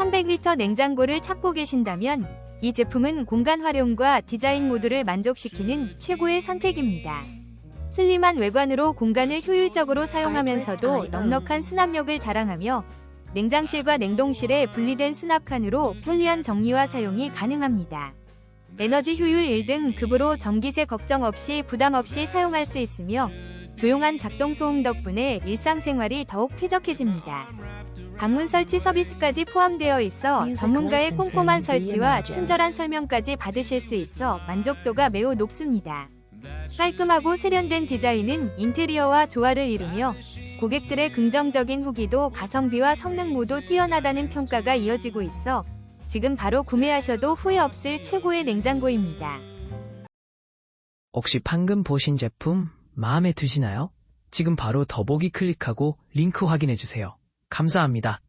300리터 냉장고를 찾고 계신다면 이 제품은 공간 활용과 디자인 모두를 만족시키는 최고의 선택입니다. 슬림한 외관으로 공간을 효율적으로 사용하면서도 넉넉한 수납력을 자랑하며 냉장실과 냉동실에 분리된 수납칸으로 편리한 정리와 사용이 가능합니다. 에너지 효율 1등 급으로 전기세 걱정 없이 부담 없이 사용할 수 있으며 조용한 작동 소음 덕분에 일상생활이 더욱 쾌적해집니다. 방문 설치 서비스까지 포함되어 있어 전문가의 꼼꼼한 설치와 친절한 설명까지 받으실 수 있어 만족도가 매우 높습니다. 깔끔하고 세련된 디자인은 인테리어와 조화를 이루며 고객들의 긍정적인 후기도 가성비와 성능 모두 뛰어나다는 평가가 이어지고 있어 지금 바로 구매하셔도 후회 없을 최고의 냉장고입니다. 혹시 방금 보신 제품 마음에 드시나요? 지금 바로 더보기 클릭하고 링크 확인해 주세요. 감사합니다.